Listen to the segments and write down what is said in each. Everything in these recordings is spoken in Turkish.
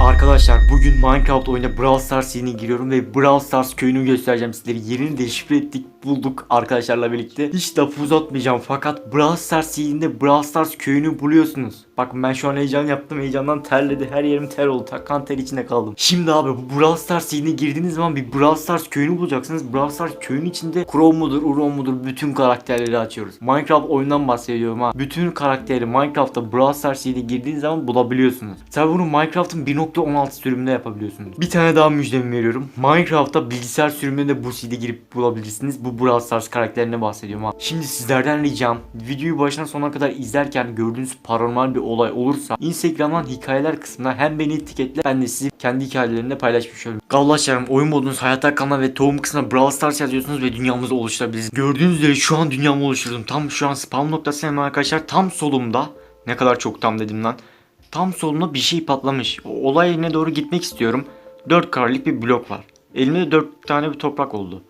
Arkadaşlar bugün Minecraft oyuna Brawl Stars yeni giriyorum ve Brawl Stars köyünü göstereceğim sizlere. Yerini deşifre ettik bulduk arkadaşlarla birlikte. Hiç lafı uzatmayacağım fakat Brawl Stars yayında Brawl Stars köyünü buluyorsunuz. Bakın ben şu an heyecan yaptım heyecandan terledi her yerim ter oldu takan ter içinde kaldım. Şimdi abi bu Brawl Stars yayına girdiğiniz zaman bir Brawl Stars köyünü bulacaksınız. Brawl Stars köyünün içinde Crow mudur, Uron mudur bütün karakterleri açıyoruz. Minecraft oyundan bahsediyorum ha. Bütün karakteri Minecraft'ta Brawl Stars yayına girdiğiniz zaman bulabiliyorsunuz. Tabi bunu Minecraft'ın 1.16 sürümünde yapabiliyorsunuz. Bir tane daha müjdemi veriyorum. Minecraft'ta bilgisayar sürümünde de bu CD girip bulabilirsiniz. Bu Brawl Stars karakterine bahsediyorum ha. Şimdi sizlerden ricam videoyu baştan sona kadar izlerken gördüğünüz paranormal bir olay olursa Instagram'dan hikayeler kısmına hem beni etiketle ben de sizi kendi hikayelerimde paylaşmış olurum. Gavlaşlarım oyun modunuz hayatta kalma ve tohum kısmına Brawl Stars yazıyorsunuz ve dünyamızı oluşturabilirsiniz. Gördüğünüz üzere şu an dünyamı oluşturdum. Tam şu an spawn noktası hemen arkadaşlar tam solumda. Ne kadar çok tam dedim lan. Tam soluna bir şey patlamış. O olay yerine doğru gitmek istiyorum. 4 karlık bir blok var. Elimde de 4 tane bir toprak oldu.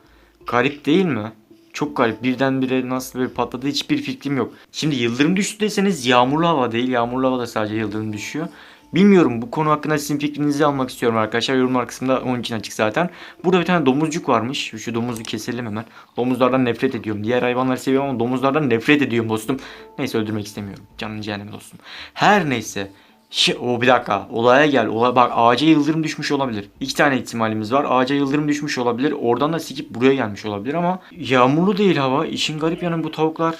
Garip değil mi? Çok garip. Birdenbire nasıl böyle patladı hiçbir fikrim yok. Şimdi yıldırım düştü deseniz yağmurlu hava değil. Yağmurlu hava da sadece yıldırım düşüyor. Bilmiyorum bu konu hakkında sizin fikrinizi almak istiyorum arkadaşlar. Yorumlar kısmında onun için açık zaten. Burada bir tane domuzcuk varmış. Şu domuzu keselim hemen. Domuzlardan nefret ediyorum. Diğer hayvanları seviyorum ama domuzlardan nefret ediyorum dostum. Neyse öldürmek istemiyorum. Canın cehennemi dostum. Her neyse. Şi, o bir dakika. Olaya gel. Olay, bak ağaca yıldırım düşmüş olabilir. İki tane ihtimalimiz var. Ağaca yıldırım düşmüş olabilir. Oradan da sikip buraya gelmiş olabilir ama yağmurlu değil hava. İşin garip yanı bu tavuklar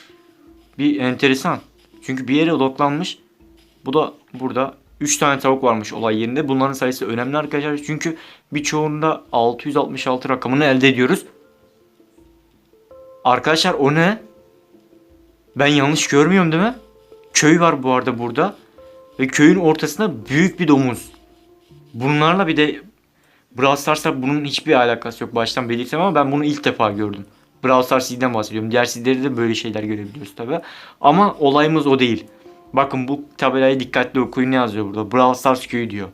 bir enteresan. Çünkü bir yere odaklanmış. Bu da burada 3 tane tavuk varmış olay yerinde. Bunların sayısı önemli arkadaşlar. Çünkü birçoğunda 666 rakamını elde ediyoruz. Arkadaşlar o ne? Ben yanlış görmüyorum değil mi? Köy var bu arada burada. Ve köyün ortasında büyük bir domuz. Bunlarla bir de Brawl Stars'la bunun hiçbir alakası yok. Baştan belirteyim ama ben bunu ilk defa gördüm. Brawl Stars Seed'den bahsediyorum. Diğer seedlerde de böyle şeyler görebiliyoruz tabi. Ama olayımız o değil. Bakın bu tabelayı dikkatli okuyun ne yazıyor burada. Brawl Stars köyü diyor.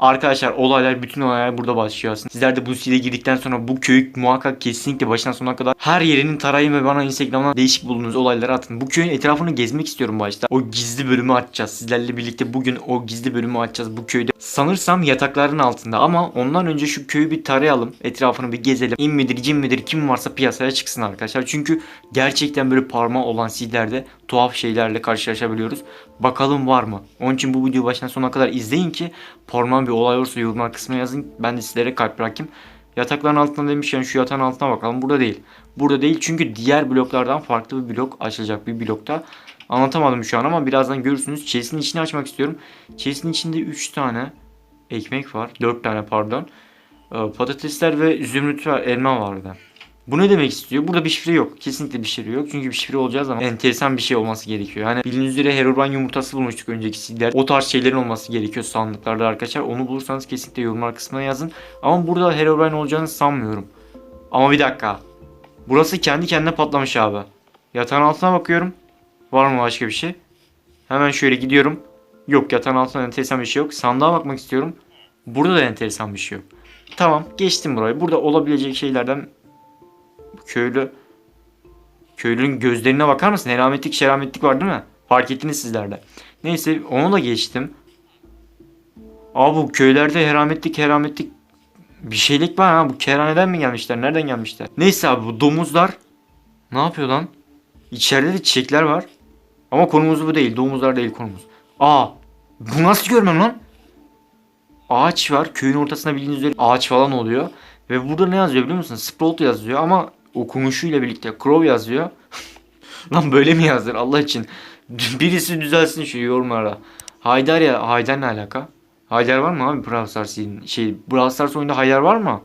Arkadaşlar olaylar bütün olaylar burada başlıyor aslında. Sizler de bu siteye girdikten sonra bu köyü muhakkak kesinlikle baştan sona kadar her yerinin tarayın ve bana Instagram'dan değişik bulduğunuz olayları atın. Bu köyün etrafını gezmek istiyorum başta. O gizli bölümü açacağız. Sizlerle birlikte bugün o gizli bölümü açacağız bu köyde. Sanırsam yatakların altında ama ondan önce şu köyü bir tarayalım. Etrafını bir gezelim. İn midir cin midir kim varsa piyasaya çıksın arkadaşlar. Çünkü gerçekten böyle parmağı olan seedlerde tuhaf şeylerle karşılaşabiliyoruz. Bakalım var mı? Onun için bu videoyu baştan sona kadar izleyin ki parmağın bir olay olursa yorumlar kısmına yazın. Ben de sizlere kalp bırakayım. Yatakların altında demişken şu yatağın altına bakalım. Burada değil. Burada değil çünkü diğer bloklardan farklı bir blok açılacak bir blokta. Anlatamadım şu an ama birazdan görürsünüz. Chest'in içini açmak istiyorum. Chest'in içinde 3 tane ekmek var. 4 tane pardon. Ee, Patatesler ve zümrüt var. Elma var orada. Bu ne demek istiyor? Burada bir şifre yok. Kesinlikle bir şifre yok. Çünkü bir şifre olacağı zaman enteresan bir şey olması gerekiyor. Hani bildiğiniz üzere Herobrine yumurtası bulmuştuk önceki sizler. O tarz şeylerin olması gerekiyor sandıklarda arkadaşlar. Onu bulursanız kesinlikle yorumlar kısmına yazın. Ama burada Herobrine olacağını sanmıyorum. Ama bir dakika. Burası kendi kendine patlamış abi. Yatağın altına bakıyorum. Var mı başka bir şey? Hemen şöyle gidiyorum. Yok yatağın altında enteresan bir şey yok. Sandığa bakmak istiyorum. Burada da enteresan bir şey yok. Tamam geçtim burayı. Burada olabilecek şeylerden köylü köylünün gözlerine bakar mısın? Helametlik şerametlik var değil mi? Fark ettiniz sizler de. Neyse onu da geçtim. Abi bu köylerde herametlik herametlik bir şeylik var ha. Bu kerhaneden mi gelmişler? Nereden gelmişler? Neyse abi bu domuzlar ne yapıyor lan? İçeride de çiçekler var. Ama konumuz bu değil. Domuzlar değil konumuz. Aa bu nasıl görmem lan? Ağaç var. Köyün ortasında bildiğiniz üzere ağaç falan oluyor. Ve burada ne yazıyor biliyor musun? Sprout yazıyor ama okunuşuyla birlikte Crow yazıyor. Lan böyle mi yazdır Allah için? Birisi düzelsin şu yorumlara. Haydar ya Haydar ne alaka? Haydar var mı abi Brawl Stars'ın şey Brawl Stars oyunda Haydar var mı?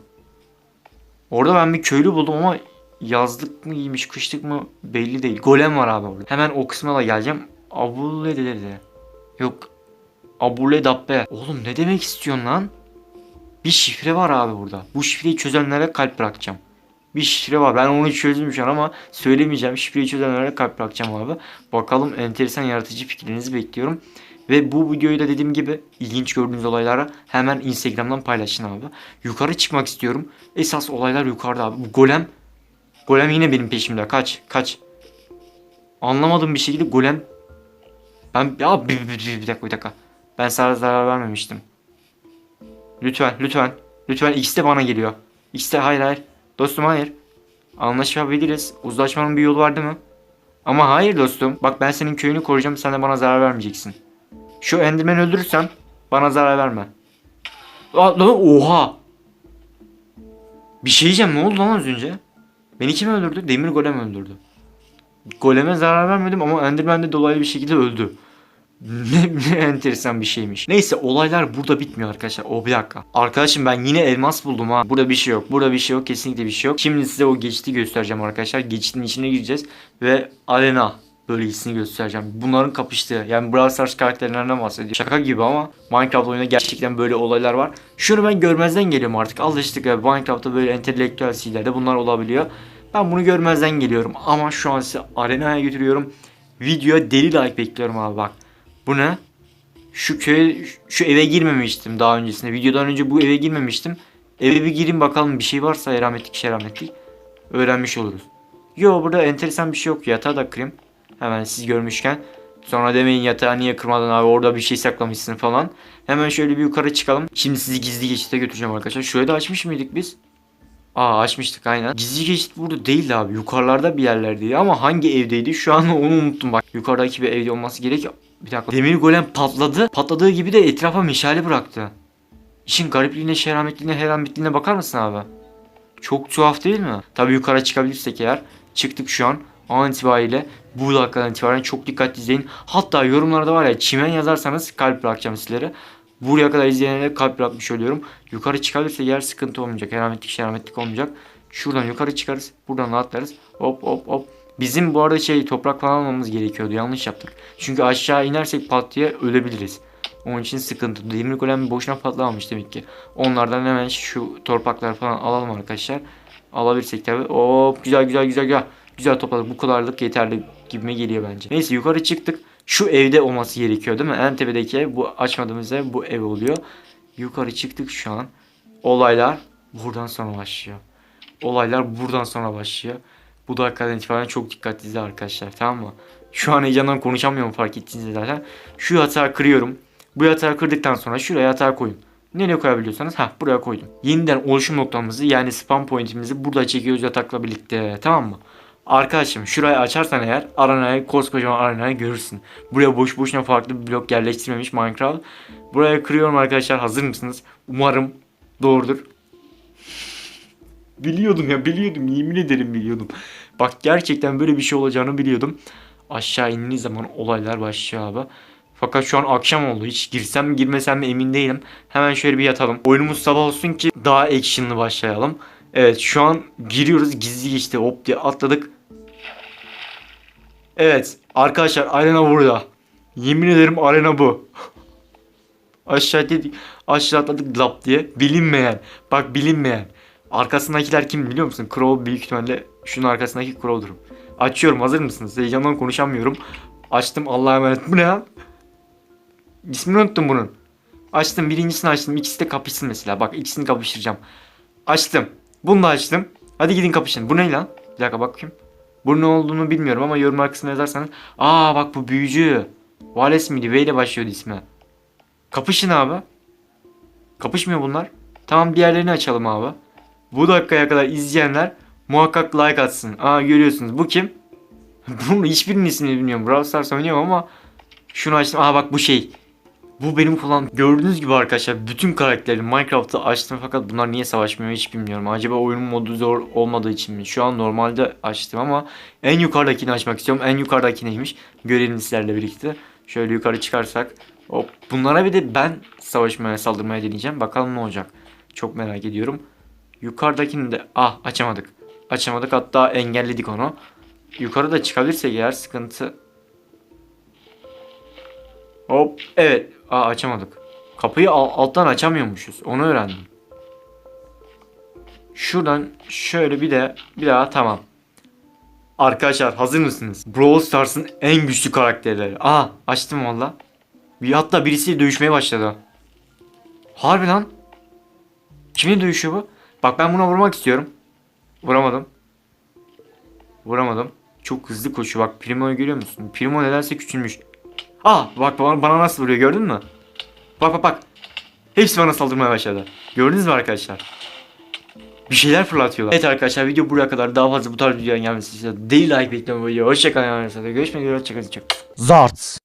Orada ben bir köylü buldum ama yazlık mı giymiş kışlık mı belli değil. Golem var abi orada. Hemen o kısma da geleceğim. Abule dedi. Yok. Abule dabbe. Oğlum ne demek istiyorsun lan? Bir şifre var abi burada. Bu şifreyi çözenlere kalp bırakacağım. Bir şifre var. Ben onu çözdüm şu an ama söylemeyeceğim. Şifreyi çözenlere kalp bırakacağım abi. Bakalım enteresan yaratıcı fikirlerinizi bekliyorum. Ve bu videoyu da dediğim gibi ilginç gördüğünüz olaylara hemen Instagram'dan paylaşın abi. Yukarı çıkmak istiyorum. Esas olaylar yukarıda abi. Bu golem Golem yine benim peşimde. Kaç, kaç. Anlamadığım bir şekilde golem ben ya bir, bir, bir, bir dakika bir dakika. Ben sana zarar vermemiştim. Lütfen lütfen. Lütfen ikisi de bana geliyor. İkisi de hayır hayır. Dostum hayır. Anlaşabiliriz. Uzlaşmanın bir yolu var değil mi? Ama hayır dostum. Bak ben senin köyünü koruyacağım. Sen de bana zarar vermeyeceksin. Şu Enderman'i öldürürsem bana zarar verme. Aa, lan oha. Bir şey diyeceğim. Ne oldu lan az önce? Beni kim öldürdü? Demir golem öldürdü. Goleme zarar vermedim ama Enderman de dolaylı bir şekilde öldü. Ne, ne enteresan bir şeymiş. Neyse olaylar burada bitmiyor arkadaşlar. O bir dakika. Arkadaşım ben yine elmas buldum ha. Burada bir şey yok. Burada bir şey yok. Kesinlikle bir şey yok. Şimdi size o geçiti göstereceğim arkadaşlar. Geçitin içine gireceğiz. Ve arena bölgesini göstereceğim. Bunların kapıştığı yani Brawl Stars karakterlerinden bahsediyor. Şaka gibi ama Minecraft oyunda gerçekten böyle olaylar var. Şunu ben görmezden geliyorum artık. Alıştık ya Minecraft'ta böyle entelektüel şeylerde bunlar olabiliyor. Ben bunu görmezden geliyorum ama şu an size arenaya götürüyorum. Videoya deli like bekliyorum abi bak. Bu ne? Şu köye, şu eve girmemiştim daha öncesinde. Videodan önce bu eve girmemiştim. Eve bir girin bakalım bir şey varsa erametlik şerametlik. Öğrenmiş oluruz. Yo burada enteresan bir şey yok. Yatağı da kırayım. Hemen siz görmüşken. Sonra demeyin yatağı niye kırmadın abi orada bir şey saklamışsın falan. Hemen şöyle bir yukarı çıkalım. Şimdi sizi gizli geçite götüreceğim arkadaşlar. Şurayı da açmış mıydık biz? Aa açmıştık aynen. Gizli geçit burada değildi abi. Yukarılarda bir yerlerdeydi ama hangi evdeydi şu an onu unuttum bak. Yukarıdaki bir evde olması gerek. Bir dakika. Demir golem patladı. Patladığı gibi de etrafa meşale bıraktı. İşin garipliğine, şerametliğine, herametliğine bakar mısın abi? Çok tuhaf değil mi? Tabii yukarı çıkabilirsek eğer. Çıktık şu an. An itibariyle bu dakikadan itibaren çok dikkatli izleyin. Hatta yorumlarda var ya çimen yazarsanız kalp bırakacağım sizlere. Buraya kadar izleyenlere kalp bırakmış oluyorum. Yukarı çıkabilirse yer sıkıntı olmayacak. Herametlik şerametlik olmayacak. Şuradan yukarı çıkarız. Buradan atlarız. Hop hop hop. Bizim bu arada şey toprak falan almamız gerekiyordu. Yanlış yaptık. Çünkü aşağı inersek pat ölebiliriz. Onun için sıkıntı. Demir golem boşuna patlamamış demek ki. Onlardan hemen şu torpaklar falan alalım arkadaşlar. Alabilirsek tabi. Hop güzel güzel güzel güzel. Güzel topladık. Bu kadarlık yeterli gibime geliyor bence. Neyse yukarı çıktık. Şu evde olması gerekiyor değil mi? En tepedeki bu açmadığımız ev bu ev oluyor. Yukarı çıktık şu an. Olaylar buradan sonra başlıyor. Olaylar buradan sonra başlıyor. Bu dakikadan itibaren çok dikkatli izle arkadaşlar tamam mı? Şu an heyecandan konuşamıyorum fark ettiğinizde zaten. Şu yatağı kırıyorum. Bu yatağı kırdıktan sonra şuraya yatağı koyun. Nereye koyabiliyorsanız ha buraya koydum. Yeniden oluşum noktamızı yani spam pointimizi burada çekiyoruz yatakla birlikte tamam mı? Arkadaşım şurayı açarsan eğer aranayı koskocaman aranayı görürsün. Buraya boş boşuna farklı bir blok yerleştirmemiş Minecraft. Buraya kırıyorum arkadaşlar hazır mısınız? Umarım doğrudur. Biliyordum ya biliyordum yemin ederim biliyordum. Bak gerçekten böyle bir şey olacağını biliyordum. Aşağı indiğiniz zaman olaylar başlıyor abi. Fakat şu an akşam oldu. Hiç girsem mi girmesem mi emin değilim. Hemen şöyle bir yatalım. Oyunumuz sabah olsun ki daha actionlı başlayalım. Evet şu an giriyoruz gizli geçti hop diye atladık. Evet arkadaşlar arena burada. Yemin ederim arena bu. Aşağı dedik aşağı atladık lap diye. Bilinmeyen. Bak bilinmeyen. Arkasındakiler kim biliyor musun? Crow büyük ihtimalle şunun arkasındaki Crow'dur. Açıyorum hazır mısınız? Heyecandan konuşamıyorum. Açtım Allah'a emanet. Bu ne ya? İsmini unuttum bunun. Açtım birincisini açtım. İkisi de kapışsın mesela. Bak ikisini kapıştıracağım. Açtım. Bunu da açtım. Hadi gidin kapışın. Bu ne lan? Bir dakika bakayım. Bu ne olduğunu bilmiyorum ama yorumlar kısmına yazarsanız. Aa bak bu büyücü. Vales miydi? V ile başlıyordu ismi. Kapışın abi. Kapışmıyor bunlar. Tamam diğerlerini açalım abi. Bu dakikaya kadar izleyenler muhakkak like atsın. Aa görüyorsunuz. Bu kim? Bunun hiçbirinin ismini bilmiyorum. Brawl Stars oynuyorum ama şunu açtım. Aa bak bu şey. Bu benim kullan gördüğünüz gibi arkadaşlar bütün karakterleri Minecraft'ta açtım fakat bunlar niye savaşmıyor hiç bilmiyorum. Acaba oyunun modu zor olmadığı için mi? Şu an normalde açtım ama en yukarıdakini açmak istiyorum. En yukarıdaki neymiş? Görelim sizlerle birlikte. Şöyle yukarı çıkarsak. Hop. Bunlara bir de ben savaşmaya saldırmaya deneyeceğim. Bakalım ne olacak. Çok merak ediyorum. Yukarıdakini de ah açamadık. Açamadık hatta engelledik onu. Yukarıda çıkabilirsek eğer sıkıntı Hop evet. Aa açamadık. Kapıyı al- alttan açamıyormuşuz. Onu öğrendim. Şuradan şöyle bir de bir daha tamam. Arkadaşlar hazır mısınız? Brawl Stars'ın en güçlü karakterleri. Aa açtım valla. Bir hatta birisiyle dövüşmeye başladı. Harbi lan. Kimle dövüşüyor bu? Bak ben buna vurmak istiyorum. Vuramadım. Vuramadım. Çok hızlı koşuyor. Bak Primo'yu görüyor musun? Primo nedense küçülmüş. Ah bak bana, bana nasıl vuruyor gördün mü? Bak bak bak. Hepsi bana saldırmaya başladı. Gördünüz mü arkadaşlar? Bir şeyler fırlatıyorlar. Evet arkadaşlar video buraya kadar daha fazla bu tarz videoların gelmesi için değil like bekliyorum. Hoşçakalın. Görüşmek üzere. Hoşçakalın. Zarts.